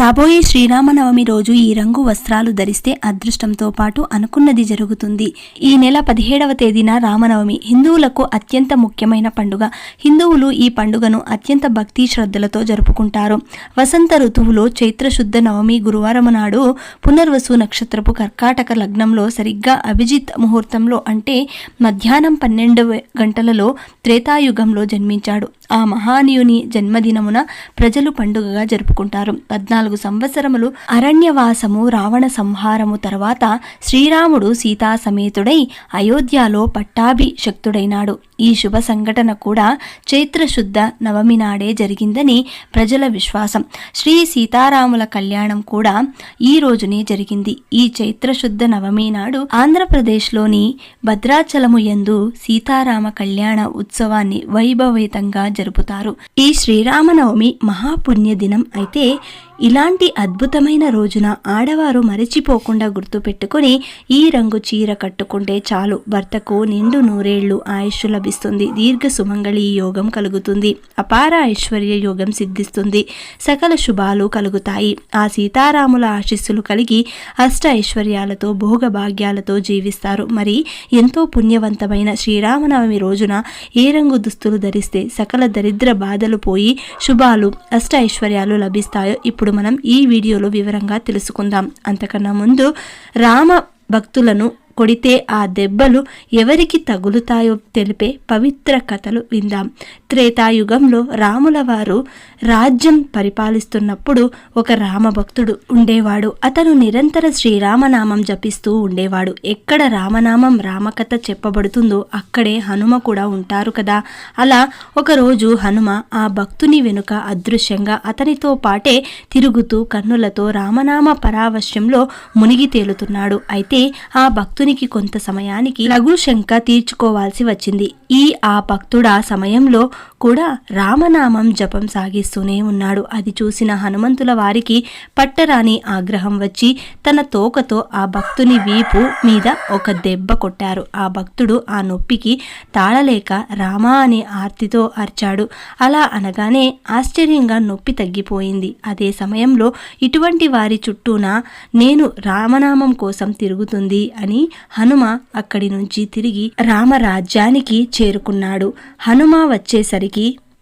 రాబోయే శ్రీరామనవమి రోజు ఈ రంగు వస్త్రాలు ధరిస్తే అదృష్టంతో పాటు అనుకున్నది జరుగుతుంది. ఈ నెల పదిహేడవ తేదీన రామనవమి. హిందువులకు అత్యంత ముఖ్యమైన పండుగ. హిందువులు ఈ పండుగను అత్యంత భక్తి శ్రద్ధలతో జరుపుకుంటారు. వసంత ఋతువులో చైత్రశుద్ధ నవమి గురువారం నాడు పునర్వసు నక్షత్రపు కర్కాటక లగ్నంలో సరిగ్గా అభిజిత్ ముహూర్తంలో అంటే మధ్యాహ్నం పన్నెండు గంటలలో త్రేతాయుగంలో జన్మించాడు. ఆ మహానీయుని జన్మదినమున ప్రజలు పండుగగా జరుపుకుంటారు. పద్నాలుగు సంవత్సరములు అరణ్యవాసము రావణ సంహారము తర్వాత శ్రీరాముడు సీతా సమేతుడై అయోధ్యలో పట్టాభిషక్తుడైనాడు. ఈ శుభ సంఘటన కూడా చైత్రశుద్ధ నవమి నాడే జరిగిందని ప్రజల విశ్వాసం. శ్రీ సీతారాముల కళ్యాణం కూడా ఈ రోజునే జరిగింది. ఈ చైత్రశుద్ధ నవమి నాడు ఆంధ్రప్రదేశ్లోని భద్రాచలము యందు సీతారామ కళ్యాణ ఉత్సవాన్ని వైభవేతంగా జరుపుతారు. ఈ శ్రీరామనవమి మహాపుణ్య దినం అయితే ఇలాంటి అద్భుతమైన రోజున ఆడవారు మరచిపోకుండా గుర్తుపెట్టుకుని ఈ రంగు చీర కట్టుకుంటే చాలు. భర్తకు నిండు నూరేళ్ళు ఆయుష్ లభిస్తుంది. దీర్ఘ సుమంగళి యోగం కలుగుతుంది. అపార ఐశ్వర్య యోగం సిద్ధిస్తుంది. సకల శుభాలు కలుగుతాయి. ఆ సీతారాముల ఆశీస్సులు కలిగి అష్ట ఐశ్వర్యాలతో భోగభాగ్యాలతో జీవిస్తారు. మరి ఎంతో పుణ్యవంతమైన శ్రీరామనవమి రోజున ఏ రంగు దుస్తులు ధరిస్తే సకల దరిద్ర బాధలు పోయి శుభాలు అష్ట ఐశ్వర్యాలు లభిస్తాయో ఇప్పుడు మనం ఈ వీడియోలో వివరంగా తెలుసుకుందాం. అంతకన్నా ముందు రామ భక్తులను కొడితే ఆ దెబ్బలు ఎవరికి తగులుతాయో తెలిపే పవిత్ర కథలు విందాం. త్రేతాయుగంలో రాముల వారు రాజ్యం పరిపాలిస్తున్నప్పుడు ఒక రామభక్తుడు ఉండేవాడు. అతను నిరంతర శ్రీరామనామం జపిస్తూ ఉండేవాడు. ఎక్కడ రామనామం రామకథ చెప్పబడుతుందో అక్కడే హనుమ కూడా ఉంటారు కదా. అలా ఒకరోజు హనుమ ఆ భక్తుని వెనుక అదృశ్యంగా అతనితో పాటే తిరుగుతూ కన్నులతో రామనామ పరావశ్యంలో మునిగి తేలుతున్నాడు. అయితే ఆ భక్తుని భక్తునికి కొంత సమయానికి లఘు శంక తీర్చుకోవాల్సి వచ్చింది. ఈ ఆ భక్తుడా సమయంలో కూడా రామనామం జపం సాగిస్తూనే ఉన్నాడు. అది చూసిన హనుమంతుల వారికి పట్టరాని ఆగ్రహం వచ్చి తన తోకతో ఆ భక్తుని వీపు మీద ఒక దెబ్బ కొట్టారు. ఆ భక్తుడు ఆ నొప్పికి తాళలేక రామా అనే ఆర్తితో అర్చాడు. అలా అనగానే ఆశ్చర్యంగా నొప్పి తగ్గిపోయింది. అదే సమయంలో ఇటువంటి వారి చుట్టూన నేను రామనామం కోసం తిరుగుతుంది అని హనుమ అక్కడి నుంచి తిరిగి రామరాజ్యానికి చేరుకున్నాడు. హనుమ వచ్చేసరికి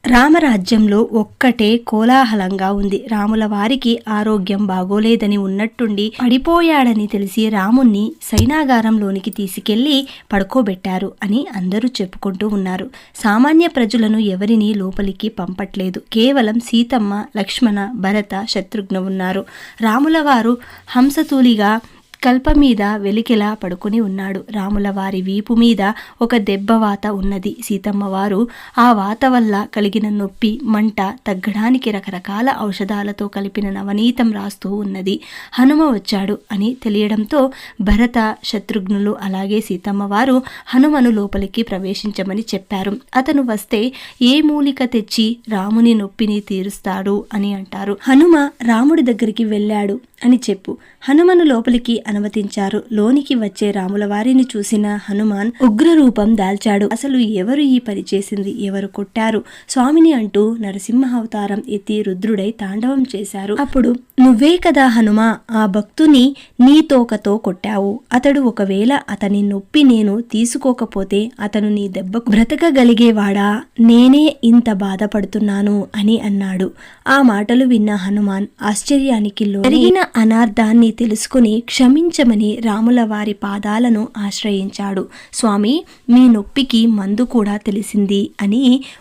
రామరాజ్యంలో ఒక్కటే కోలాహలంగా ఉంది. రాముల వారికి ఆరోగ్యం బాగోలేదని ఉన్నట్టుండి పడిపోయాడని తెలిసి రాముణ్ణి సైనాగారంలోనికి తీసుకెళ్ళి పడుకోబెట్టారు అని అందరూ చెప్పుకుంటూ ఉన్నారు. సామాన్య ప్రజలను ఎవరిని లోపలికి పంపట్లేదు. కేవలం సీతమ్మ లక్ష్మణ భరత శత్రుఘ్న ఉన్నారు. రాముల వారు హంసతూలిగా కల్ప మీద వెలికెలా పడుకుని ఉన్నాడు. రాముల వారి వీపు మీద ఒక దెబ్బ వాత ఉన్నది. సీతమ్మ వారు ఆ వాత వల్ల కలిగిన నొప్పి మంట తగ్గడానికి రకరకాల ఔషధాలతో కలిపిన నవనీతం రాస్తూ ఉన్నది. హనుమ వచ్చాడు అని తెలియడంతో భరత శత్రుఘ్నులు అలాగే సీతమ్మ వారు హనుమను లోపలికి ప్రవేశించమని చెప్పారు. అతను వస్తే ఏ మూలిక తెచ్చి రాముని నొప్పిని తీరుస్తాడు అని అంటారు. హనుమ రాముడి దగ్గరికి వెళ్ళాడు అని చెప్పు. హనుమను లోపలికి అనుమతించారు. లోనికి వచ్చే రాముల వారిని చూసిన హనుమాన్ ఉగ్ర రూపం దాల్చాడు. అసలు ఎవరు ఈ పని చేసింది? ఎవరు కొట్టారు? స్వామిని అంటూ నరసింహ అవతారం ఎత్తి రుద్రుడై తాండవం చేశారు. అప్పుడు నువ్వే కదా హనుమ ఆ భక్తుని నీ తోకతో కొట్టావు. అతడు ఒకవేళ అతని నొప్పి నేను తీసుకోకపోతే అతను నీ దెబ్బకు బ్రతకగలిగేవాడా? నేనే ఇంత బాధపడుతున్నాను అని అన్నాడు. ఆ మాటలు విన్న హనుమాన్ ఆశ్చర్యానికి జరిగిన అనార్థాన్ని తెలుసుకుని క్షమించమని రాముల వారి పాదాలను ఆశ్రయించాడు. స్వామి మీ నొప్పికి మందు కూడా తెలిసింది అని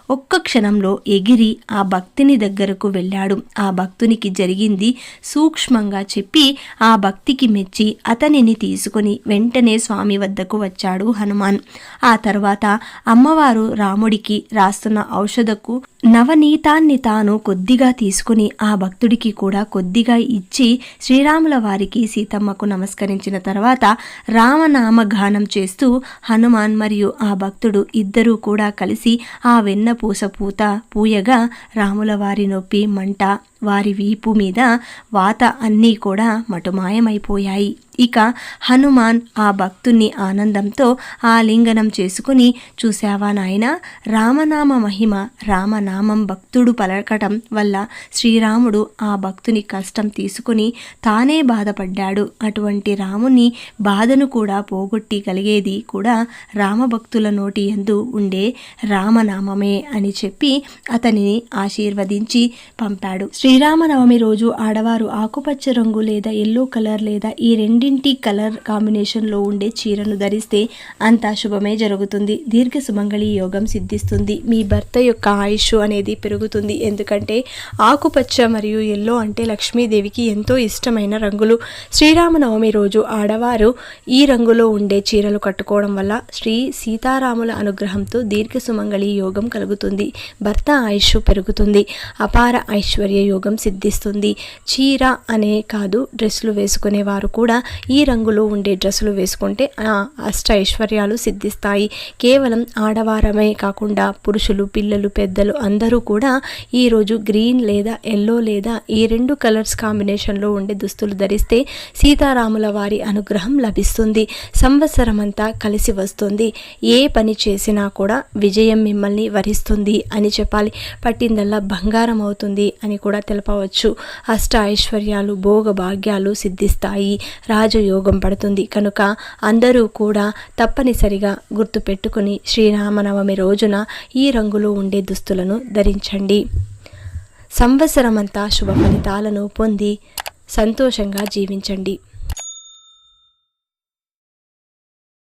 ఒక్క క్షణంలో ఎగిరి ఆ భక్తిని దగ్గరకు వెళ్ళాడు. ఆ భక్తునికి జరిగింది సూక్ష్మంగా చెప్పి ఆ భక్తికి మెచ్చి అతనిని తీసుకుని వెంటనే స్వామి వద్దకు వచ్చాడు హనుమాన్. ఆ తర్వాత అమ్మవారు రాముడికి రాస్తున్న ఔషధకు నవనీతాన్ని తాను కొద్దిగా తీసుకుని ఆ భక్తుడికి కూడా కొద్దిగా ఇచ్చి శ్రీరాముల వారికి సీతమ్మకు నమస్కరించిన తర్వాత రామనామ గానం చేస్తూ హనుమాన్ మరియు ఆ భక్తుడు ఇద్దరూ కూడా కలిసి ఆ వెన్న పూస పూత పూయగా రాముల వారి నొప్పి మంట వారి వీపు మీద వాత అన్నీ కూడా మటుమాయమైపోయాయి. ఇక హనుమాన్ ఆ భక్తుని ఆనందంతో ఆలింగనం చేసుకుని చూశావా నాయన రామనామ మహిమ రామనామం భక్తుడు పలకటం వల్ల శ్రీరాముడు ఆ భక్తుని కష్టం తీసుకుని తానే బాధపడ్డాడు. అటువంటి రాముని బాధను కూడా పోగొట్టి కలిగేది కూడా రామభక్తుల నోటి ఎందు ఉండే రామనామమే అని చెప్పి అతనిని ఆశీర్వదించి పంపాడు. శ్రీరామనవమి రోజు ఆడవారు ఆకుపచ్చ రంగు లేదా ఎల్లో కలర్ లేదా ఈ రెండింటి కలర్ కాంబినేషన్లో ఉండే చీరను ధరిస్తే అంతా శుభమే జరుగుతుంది. దీర్ఘ సుమంగళి యోగం సిద్ధిస్తుంది. మీ భర్త యొక్క ఆయుష్ అనేది పెరుగుతుంది. ఎందుకంటే ఆకుపచ్చ మరియు ఎల్లో అంటే లక్ష్మీదేవికి ఎంతో ఇష్టమైన రంగులు. శ్రీరామనవమి రోజు ఆడవారు ఈ రంగులో ఉండే చీరలు కట్టుకోవడం వల్ల శ్రీ సీతారాముల అనుగ్రహంతో దీర్ఘ సుమంగళి యోగం కలుగుతుంది. భర్త ఆయుష్ పెరుగుతుంది. అపార ఐశ్వర్య యోగం సిద్ధిస్తుంది. చీర అనే కాదు డ్రెస్సులు వేసుకునేవారు కూడా ఈ రంగులో ఉండే డ్రెస్సులు వేసుకుంటే ఆ అష్ట ఐశ్వర్యాలు సిద్ధిస్తాయి. కేవలం ఆడవారమే కాకుండా పురుషులు పిల్లలు పెద్దలు అందరూ కూడా ఈరోజు గ్రీన్ లేదా ఎల్లో లేదా ఈ రెండు కలర్స్ కాంబినేషన్లో ఉండే దుస్తులు ధరిస్తే సీతారాముల వారి అనుగ్రహం లభిస్తుంది. సంవత్సరం అంతా కలిసి వస్తుంది. ఏ పని చేసినా కూడా విజయం మిమ్మల్ని వరిస్తుంది అని చెప్పాలి. పట్టిందల్లా బంగారం అవుతుంది అని కూడా తెలపవచ్చు. అష్ట ఐశ్వర్యాలు భోగ భాగ్యాలు సిద్ధిస్తాయి. రాజయోగం పడుతుంది. కనుక అందరూ కూడా తప్పనిసరిగా గుర్తుపెట్టుకుని శ్రీరామనవమి రోజున ఈ రంగులో ఉండే దుస్తులను ధరించండి. సంవత్సరమంతా శుభ ఫలితాలను పొంది సంతోషంగా జీవించండి.